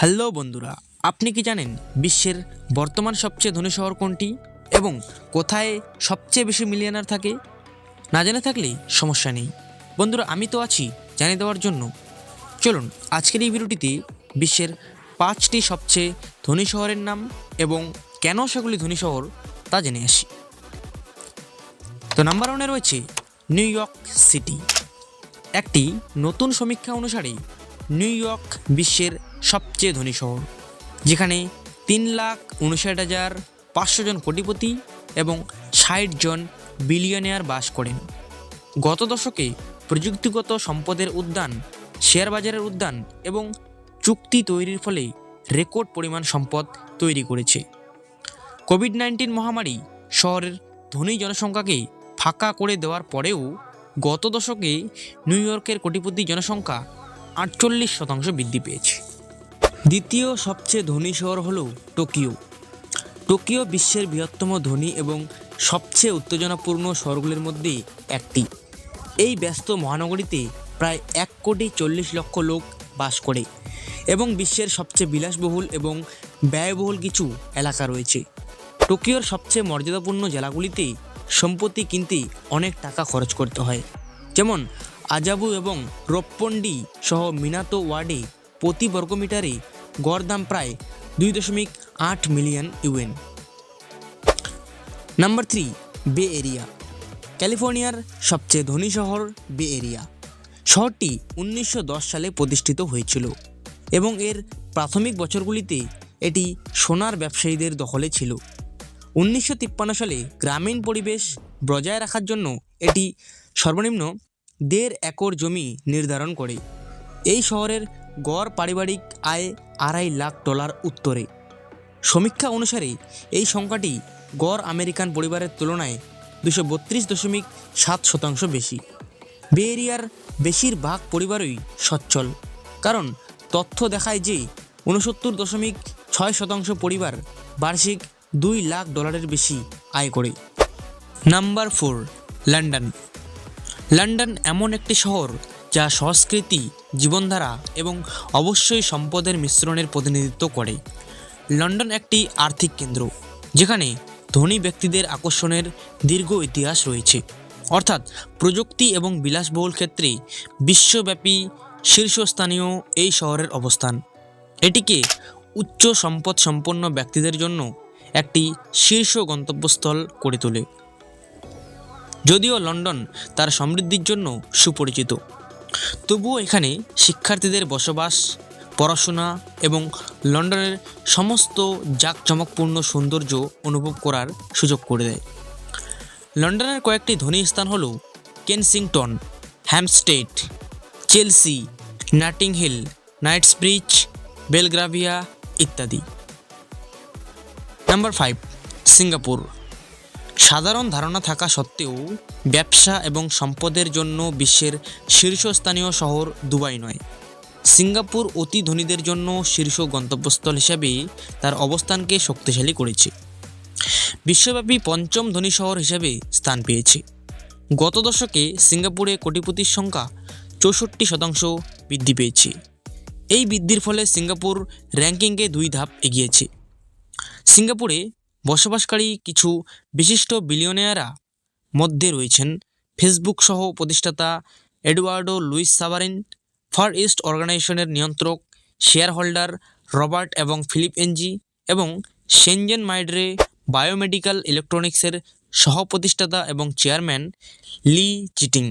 Hello বন্ধুরা, আপনি কি জানেন বিশ্বের বর্তমান সবচেয়ে ধনী শহর কোনটি এবং কোথায় সবচেয়ে বেশি মিলিয়নার থাকে? না জেনে থাকলে সমস্যা নেই। বন্ধুরা, আমি তো আছি জানিয়ে দেওয়ার জন্য। চলুন, আজকের এই ভিডিওটিতে বিশ্বের পাঁচটি সবচেয়ে ধনী শহরের নাম এবং কেন সেগুলি ধনী শহর তা জেনে আসি। তো নাম্বার ওয়ানে রয়েছে নিউ ইয়র্ক সিটি। একটি নতুন সমীক্ষা অনুসারে নিউ ইয়র্ক বিশ্বের সবচেয়ে ধনী শহর, যেখানে তিন লাখ উনষাট হাজার পাঁচশো জন কোটিপতি এবং ষাট জন বিলিয়নিয়ার বাস করেন। গত দশকে প্রযুক্তিগত সম্পদের উদ্যান শেয়ার বাজারের উদ্যান এবং চুক্তি তৈরির ফলে রেকর্ড পরিমাণ সম্পদ তৈরি করেছে। কোভিড নাইন্টিন মহামারী শহরের ধনী জনসংখ্যাকে ফাঁকা করে দেওয়ার পরেও গত দশকে নিউ ইয়র্কের কোটিপতি জনসংখ্যা আটচল্লিশ শতাংশ বৃদ্ধি পেয়েছে। দ্বিতীয় সবচেয়ে ধনী শহর হল টোকিও। টোকিও বিশ্বের বৃহত্তম ধনী এবং সবচেয়ে উত্তেজনাপূর্ণ শহরগুলির মধ্যে একটি। এই ব্যস্ত মহানগরীতে প্রায় এক কোটি চল্লিশ লক্ষ লোক বাস করে এবং বিশ্বের সবচেয়ে বিলাসবহুল এবং ব্যয়বহুল কিছু এলাকা রয়েছে। টোকিওর সবচেয়ে মর্যাদাপূর্ণ জেলাগুলিতে সম্পত্তি কিনতে অনেক টাকা খরচ করতে হয়। যেমন আজাবু এবং রপ্পন্ডি সহ মিনাতো ওয়ার্ডে প্রতি বর্গমিটারে গড় দাম প্রায় দুই দশমিক আট million UN. Number three, bay area. ক্যালিফোর্নিয়ার সবচেয়ে ধনী শহর বে এরিয়া। শহরটি উনিশশো দশ সালে প্রতিষ্ঠিত হয়েছিল এবং এর প্রাথমিক বছরগুলিতে এটি সোনার ব্যবসায়ীদের দখলে ছিল। উনিশশো তিপ্পান্ন সালে গ্রামীণ পরিবেশ বজায় রাখার জন্য এটি সর্বনিম্ন দেড় একর জমি নির্ধারণ করে। এই শহরের গড় পারিবারিক আয় আড়াই লাখ ডলার উত্তরে। সমীক্ষা অনুসারে, এই সংখ্যাটি গড় আমেরিকান পরিবারের তুলনায় দুশো বত্রিশ দশমিক সাত শতাংশ বেশি। বে এরিয়ার বেশিরভাগ পরিবারই সচ্ছল, কারণ তথ্য দেখায় যে ঊনসত্তর দশমিক ছয় শতাংশ পরিবার বার্ষিক দুই লাখ ডলারের বেশি আয় করে। Number four, London. লন্ডন এমন একটি শহর যা সংস্কৃতি, জীবনধারা এবং অবশ্যই সম্পদের মিশ্রণের প্রতিনিধিত্ব করে। লন্ডন একটি আর্থিক কেন্দ্র, যেখানে ধনী ব্যক্তিদের আকর্ষণের দীর্ঘ ইতিহাস রয়েছে। অর্থাৎ প্রযুক্তি এবং বিলাসবহুল ক্ষেত্রে বিশ্বব্যাপী শীর্ষস্থানীয় এই শহরের অবস্থান। এটিকে উচ্চ সম্পদ সম্পন্ন ব্যক্তিদের জন্য একটি শীর্ষ গন্তব্যস্থল করে তোলে। যদিও লন্ডন তার সমৃদ্ধির জন্য সুপরিচিত। তবুও এখানে শিক্ষার্থীদের বসবাস, পড়াশোনা এবং লন্ডনের সমস্ত জাঁকজমকপূর্ণ সৌন্দর্য অনুভব করার সুযোগ করে দেয়। লন্ডনের কয়েকটি ধনী স্থান হল Kensington, Hampstead, Chelsea, Notting Hill, Knightsbridge, Belgravia ইত্যাদি। Number five, Singapore. সাধারণ ধারণা থাকা সত্ত্বেও ব্যবসা এবং সম্পদের জন্য বিশ্বের শীর্ষস্থানীয় শহর দুবাই নয়। সিঙ্গাপুর অতি ধনীদের জন্য শীর্ষ গন্তব্যস্থল হিসাবে তার অবস্থানকে শক্তিশালী করেছে। বিশ্বব্যাপী পঞ্চম ধনী শহর হিসেবে স্থান পেয়েছে। গত দশকে সিঙ্গাপুরে কোটিপতির সংখ্যা চৌষট্টি শতাংশ বৃদ্ধি পেয়েছে। এই বৃদ্ধির ফলে সিঙ্গাপুর র্যাঙ্কিংয়ে দুই ধাপ এগিয়েছে। সিঙ্গাপুরে বসবাসকারী কিছু বিশিষ্ট বিলিয়নিয়াররা মধ্যে রয়েছেন। ফেসবুক সহ প্রতিষ্ঠাতা Eduardo Luiz Saverin, far east অর্গানাইজেশনের নিয়ন্ত্রক শেয়ার হোল্ডার রবার্ট এবং ফিলিপ এনজি এবং সেনজেন মাইড্রে বায়োমেডিক্যাল ইলেকট্রনিক্সের সহ প্রতিষ্ঠাতা এবং চেয়ারম্যান লি চিটিং।